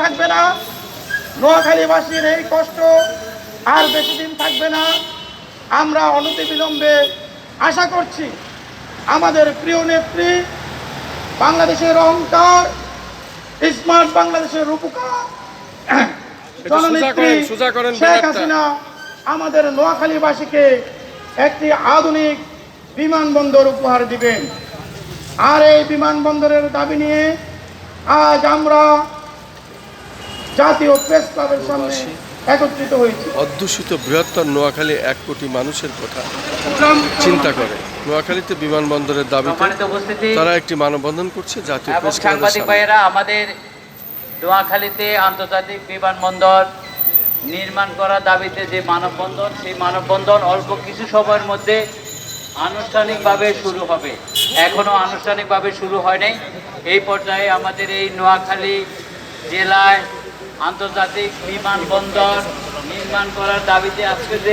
থাকবে না। নোয়াখালীবাসীর এই কষ্ট আর বেশি দিন থাকবে না। আমরা অনতিবিলম্বে আশা করছি আমাদের প্রিয় নেত্রী বাংলাদেশের অহংকার স্মার্ট বাংলাদেশের রূপকার করেন শেখ হাসিনা আমাদের নোয়াখালীবাসীকে একটি আধুনিক বিমানবন্দর উপহার দিবেন। আর এই বিমানবন্দরের দাবি নিয়ে আজ আমরা জাতীয় প্রেস ক্লাবের সামনে একত্রিত হয়েছি। অধ্যুষিত বৃহত্তর নোয়াখালী এক কোটি মানুষের কথা চিন্তা করে। নোয়াখালীতে বিমানবন্দরের দাবিতে উপস্থিতি। তারা একটি মানববন্ধন করছে জাতীয় প্রেস ক্লাবের সাংবাদিক সামনে। ভাইয়েরা আমাদের নোয়াখালীতে আন্তর্জাতিক বিমানবন্দর নির্মাণ করার দাবিতে যে মানববন্ধন সেই মানববন্ধন অল্প কিছু সময়ের মধ্যে আনুষ্ঠানিকভাবে শুরু হবে। এখনও আনুষ্ঠানিকভাবে শুরু হয় নাই এই পর্যায়ে আমাদের এই নোয়াখালী জেলায় আন্তর্জাতিক বিমানবন্দর নির্মাণ করার দাবিতে আজকে